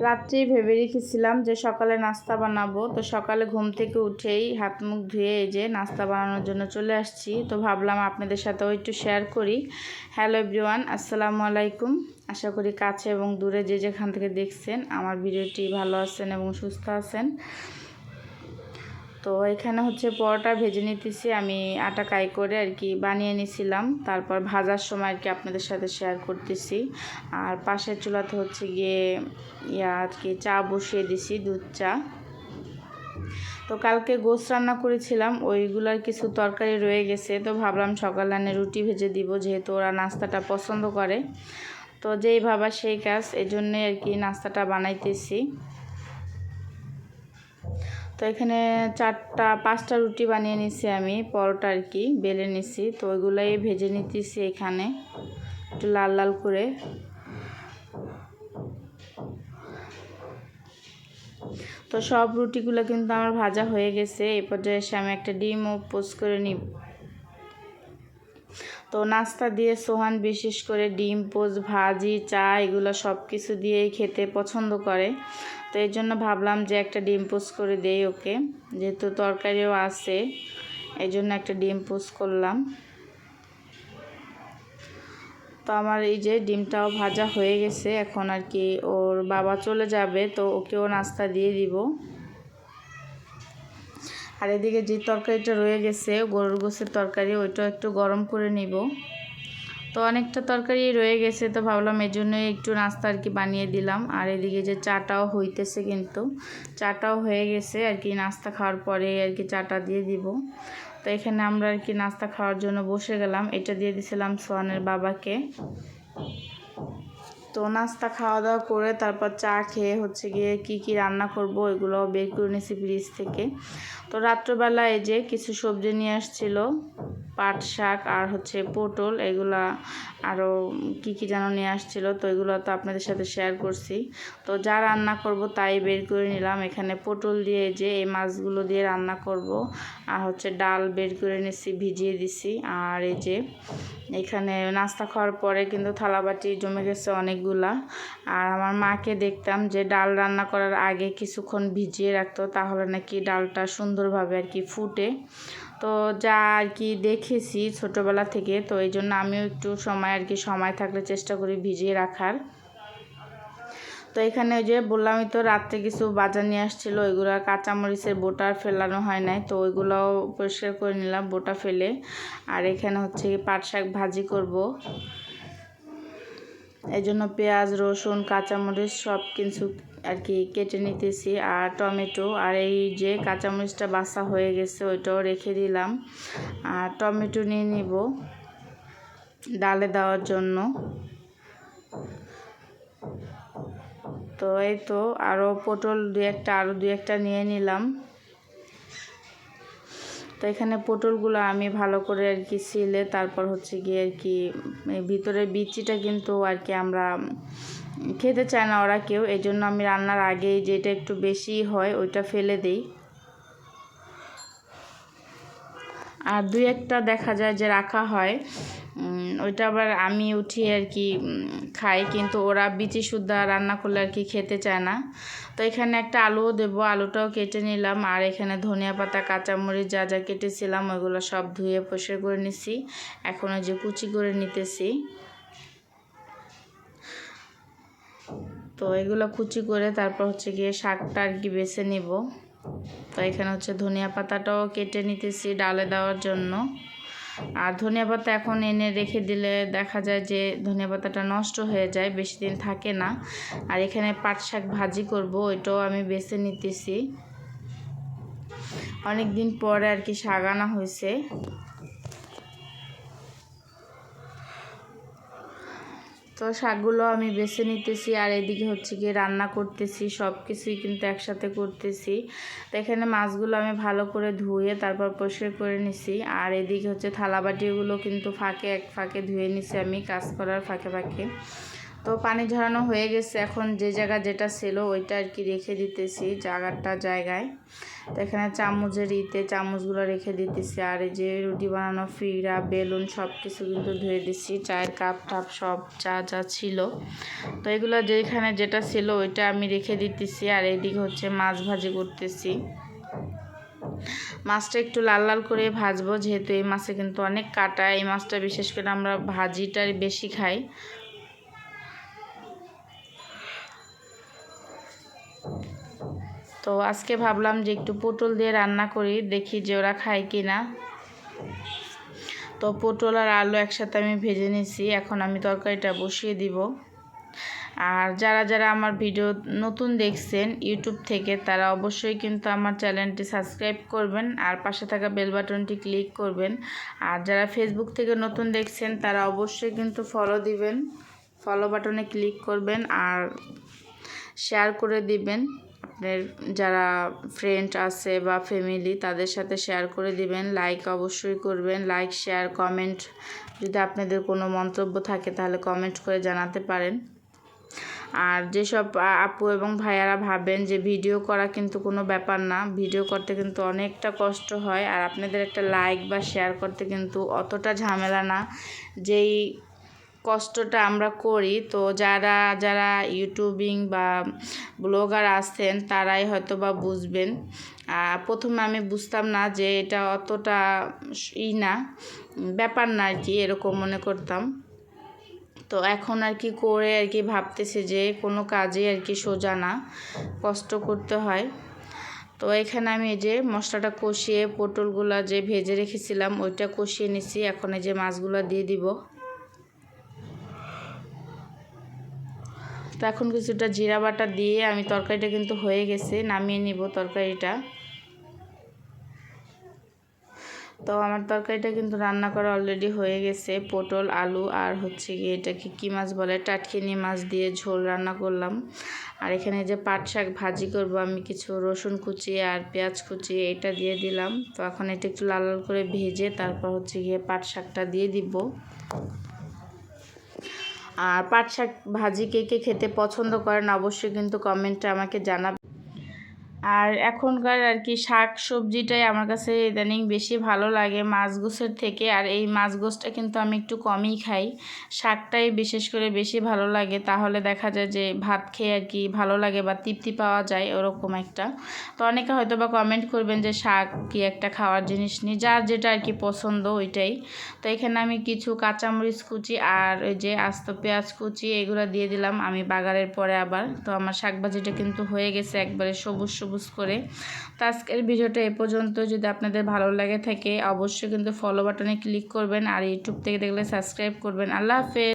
রাত্রেই ভেবে রেখেছিলাম যে সকালে নাস্তা বানাবো। তো সকালে ঘুম থেকে উঠেই হাত মুখ ধুয়ে এই যে নাস্তা বানানোর জন্য চলে আসছি। তো ভাবলাম আপনাদের সাথেও একটু শেয়ার করি। হ্যালো এভরিওয়ান আসসালামু আলাইকুম। আশা করি কাছে এবং দূরে যে যেখান থেকে দেখছেন, আমার ভিডিওটি ভালো আছেন এবং সুস্থ আছেন। তো এখানে হচ্ছে পরোটা ভেজে নিতেছি। আমি আটা কাই করে আর কি বানিয়ে নিছিলাম। তারপর ভাজার সময় আর কি আপনাদের সাথে শেয়ার করতেছি। আর পাশের চুলাতে হচ্ছে গিয়ে ইয়া আর কি চা বসিয়ে দিছি, দুধ চা। তো কালকে গোস রান্না করেছিলাম, ওইগুলার কিছু তরকারি রয়ে গেছে। তো ভাবলাম সকালে আনে রুটি ভেজে দিব, যেহেতু ওরা নাস্তাটা পছন্দ করে। তো যেই ভাবা সেই কাজ এই জন্যই আর কি নাস্তাটা বানাইতেছি। তো এখানে চারটা, পাঁচটা রুটি বানিয়ে নিছি আমি, পরোটা আর কি, বেলে নিছি। তো ওইগুলোই ভেজে নিতেছি এখানে, একটু লাল লাল করে। তো সব রুটিগুলো কিন্তু আমার ভাজা হয়ে গেছে। এই পর্যায়ে এসে আমি একটা ডিম ও পোস্ট করে নিব। তো নাস্তা দিয়ে সোহান বিশেষ করে ডিম পোজ ভাজি, চা এগুলো সব কিছু দিয়েই খেতে পছন্দ করে। তো এই জন্য ভাবলাম যে একটা ডিম পোজ করে দেই ওকে। যেহেতু তরকারিও আছে এই জন্য একটা ডিম পোজ করলাম। তো আমার এই যে ডিমটাও ভাজা হয়ে গেছে, এখন আর কি ওর বাবা চলে যাবে, তো ওকেও নাস্তা দিয়ে দিব। আর এদিকে যে তরকারিটা রয়ে গেছে, গরুর গোসের তরকারি ওইটাও একটু গরম করে নিব। তো অনেকটা তরকারি রয়ে গেছে, তো ভাবলাম এই জন্যই একটু নাস্তা আর কি বানিয়ে দিলাম। আর এদিকে যে চাটাও হইতেছে কিন্তু, চাটাও হয়ে গেছে আর কি, নাস্তা খাওয়ার পরে আর কি চাটা দিয়ে দিব। তো এখানে আমরা আর কি নাস্তা খাওয়ার জন্য বসে গেলাম। এটা দিয়ে দিছিলাম সোয়ানের বাবাকে। তো নাস্তা খাওয়া দাওয়া করে তারপর চা খেয়ে হচ্ছে গিয়ে কি কি রান্না করব এগুলো বের করে নিয়েছি ফ্রিজ থেকে। তো রাত্রবেলা এই যে কিছু সবজি নিয়ে আসছিল। পাট শাক আর হচ্ছে পটল, এগুলা আরও কি কি যেন নিয়ে আসছিল, তো এগুলো তো আপনাদের সাথে শেয়ার করছি। তো যা রান্না করব তাই বের করে নিলাম। এখানে পটল দিয়ে যে এই মাছগুলো দিয়ে রান্না করব, আর হচ্ছে ডাল বের করে নিছি, ভিজিয়ে দিছি। আর এই যে এখানে নাস্তা খাওয়ার পরে কিন্তু থালাবাটি জমে গেছে অনেকগুলা। আর আমার মাকে দেখতাম যে ডাল রান্না করার আগে কিছুক্ষণ ভিজিয়ে রাখতো, তাহলে নাকি ডালটা সুন্দরভাবে আর কি ফুটে। তো যা আর কি দেখেছি ছোটোবেলা থেকে, তো এই জন্য আমিও একটু সময় আর কি সময় থাকলে চেষ্টা করি ভিজিয়ে রাখার। তো এখানে ওই যে বললামই তো, রাত্রে কিছু বাজার নিয়ে আসছিল, ওইগুলো কাঁচামরিচের বোটা ফেলানো হয় নাই, তো ওইগুলোও পরিষ্কার করে নিলাম বোটা ফেলে। আর এখানে হচ্ছে পাট শাক ভাজি করব। এই জন্য পেঁয়াজ, রসুন, কাঁচামরিচ সব কিছু আর কি কেটে নিতেছি আর টমেটো। আর এই যে কাঁচামরিচটা বাসা হয়ে গেছে, ওইটাও রেখে দিলাম। আর টমেটো নিয়ে নিব ডালে দেওয়ার জন্য। তো এই তো আরও পটল দু একটা, আরও দু একটা নিয়ে নিলাম। তো এখানে পটলগুলো আমি ভালো করে আর কি ছিলে তারপর হচ্ছে গিয়ে আর কি ভিতরে বিচিটা কিন্তু আর কি আমরা খেতে চায় না ওরা কেউ। এই জন্য আমি রান্নার আগে যেটা একটু বেশি হয় ওইটা ফেলে দিই। আর দুই একটা দেখা যায় যে রাখা হয়। ওইটা আবার আমি উঠিয়ে আর কি খাই। কিন্তু ওরা বিচি সুদ্ধা রান্না করলে আর কি খেতে চায় না। তো এখানে একটা আলুও দেবো, আলুটাও কেটে নিলাম। আর এখানে ধনিয়া পাতা, কাঁচামরিচ যা যা কেটেছিলাম, ওইগুলো সব ধুয়ে পরিষ্কার করে নিছি। এখন ওই যে কুচি করে নিতেছি। তো এগুলো কুচি করে তারপর হচ্ছে গিয়ে শাকটা আর কি বেছে নিব। তো এখানে হচ্ছে ধনিয়া পাতাটাও কেটে নিতেছি ডালে দেওয়ার জন্য। আর ধনিয়া পাতা এখন এনে রেখে দিলে দেখা যায় যে ধনিয়া পাতাটা নষ্ট হয়ে যায়, বেশি দিন থাকে না। আর এখানে পাট শাক ভাজি করব, ওইটাও আমি বেছে নিতেছি। অনেক দিন পরে আর কি আনা হয়েছে। তো শাকগুলো আমি বেছে নিতেছি আর এদিকে হচ্ছে গিয়ে রান্না করতেছি সব কিছুই কিন্তু একসাথে করতেছি। তো এখানে মাছগুলো আমি ভালো করে ধুয়ে তারপর পরিষ্কার করে নিছি। আর এদিকে হচ্ছে থালাবাটিগুলো কিন্তু ফাঁকে এক ফাঁকে ধুয়ে নিছি আমি, কাজ করার ফাঁকে ফাঁকে। তো পানি ঝরানো হয়ে গেছে, এখন যে জায়গা যেটা ছিল ওইটা আর কি রেখে দিতেছি জায়গাটা, জায়গায়। তো এখানে চামচের ইতে চামচগুলো রেখে দিতেছি। আর এই যে রুটি বানানো, ফিরা, বেলুন সব কিছু কিন্তু ধুয়ে দিচ্ছি চায়ের কাপ টাপ সব যা যা ছিল। তো এগুলো যেখানে যেটা ছিল ওইটা আমি রেখে দিতেছি। আর এইদিকে হচ্ছে মাছ ভাজি করতেছি। মাছটা একটু লাল লাল করে ভাজবো, যেহেতু এই মাছে কিন্তু অনেক কাটা। এই মাছটা বিশেষ করে আমরা ভাজিটাই বেশি খাই। তো আজকে ভাবলাম যে একটু পটল দিয়ে রান্না করি, দেখি যে ওরা খায় কি না তো পটল আর আলু একসাথে আমি ভেজে নিছি, এখন আমি তরকারিটা বসিয়ে দিব। আর যারা যারা আমার ভিডিও নতুন দেখছেন ইউটিউব থেকে, তারা অবশ্যই কিন্তু আমার চ্যানেলটি সাবস্ক্রাইব করবেন আর পাশে থাকা বেল বাটনটি ক্লিক করবেন। আর যারা ফেসবুক থেকে নতুন দেখছেন, তারা অবশ্যই কিন্তু ফলো দিবেন ফলো বাটনে ক্লিক করবেন। আর শেয়ার করে দিবেন। আপনার যারা ফ্রেন্ড আছে বা ফ্যামিলি তাদের সাথে শেয়ার করে দিবেন। লাইক অবশ্যই করবেন। লাইক শেয়ার কমেন্ট যদি আপনাদের কোনো মন্তব্য থাকে, তাহলে কমেন্ট করে জানাতে পারেন। আর যেসব আপু এবং ভাইয়ারা ভাবেন যে ভিডিও করা কিন্তু কোনো ব্যাপার না ভিডিও করতে কিন্তু অনেকটা কষ্ট হয়। আর আপনাদের একটা লাইক বা শেয়ার করতে কিন্তু অতটা ঝামেলা না। যেই কষ্টটা আমরা করি, তো যারা যারা ইউটিউবিং বা ব্লগার আছেন, তারাই হয়তো বা বুঝবেন প্রথমে আমি বুঝতাম না যে এটা অতটা ই না, ব্যাপার না আর কি, এরকম মনে করতাম। তো এখন আর কি করে আর কি ভাবতেছে যে কোনো কাজে আর কি সোজা না, কষ্ট করতে হয়। তো এখানে আমি এই যে মশলাটা কষিয়ে পটলগুলো যে ভেজে রেখেছিলাম, ওইটা কষিয়ে নিছি, এখন এই যে মাছগুলো দিয়ে দিব। তো এখন কিছুটা জিরা বাটা দিয়ে আমি তরকারিটা কিন্তু হয়ে গেছে, নামিয়ে নিব তরকারিটা। তো আমার তরকারিটা কিন্তু রান্না করা অলরেডি হয়ে গেছে, পটল, আলু আর হচ্ছে গিয়ে এটাকে কী মাছ বলে, টাটকিনি মাছ দিয়ে ঝোল রান্না করলাম। আর এখানে যে পাট শাক ভাজি করব আমি কিছু রসুন কুচি আর পেঁয়াজ কুচি এটা দিয়ে দিলাম। তো এখন এটা একটু লাল লাল করে ভেজে তারপর হচ্ছে গিয়ে পাট শাকটা দিয়ে দিব। আর পাট শাক ভাজি কে কে খেতে পছন্দ করেন অবশ্যই কিন্তু কমেন্টে আমাকে জানাবেন। আর এখনকার আর কি শাক সবজিটাই আমার কাছে ইদানিং বেশি ভালো লাগে মাছ গোছের থেকে। আর এই মাছ গোছটা কিন্তু আমি একটু কমই খাই। শাকটাই বিশেষ করে বেশি ভালো লাগে। তাহলে দেখা যায় যে ভাত খেয়ে আর কি ভালো লাগে বা তৃপ্তি পাওয়া যায় ওরকম একটা। তো অনেকে হয়তো বা কমেন্ট করবেন যে শাক কি একটা খাওয়ার জিনিস নিই। যার যেটা আর কি পছন্দ ওইটাই। তো এখানে আমি কিছু কাঁচামরিচ কুচি আর ওই যে আস্ত পেঁয়াজ কুচি এগুলো দিয়ে দিলাম। আমি বাগারের পরে আবার। তো আমার শাক ভাজিটা কিন্তু হয়ে গেছে একবারে সবুজ সবুজ সবুজ করে। তো আজকের ভিডিওটা এ পর্যন্ত। যদি আপনাদের ভালো লাগে থাকে, অবশ্যই কিন্তু ফলো বাটনে ক্লিক করবেন। আর ইউটিউব থেকে দেখলে সাবস্ক্রাইব করবেন। আল্লাহ হাফেজ।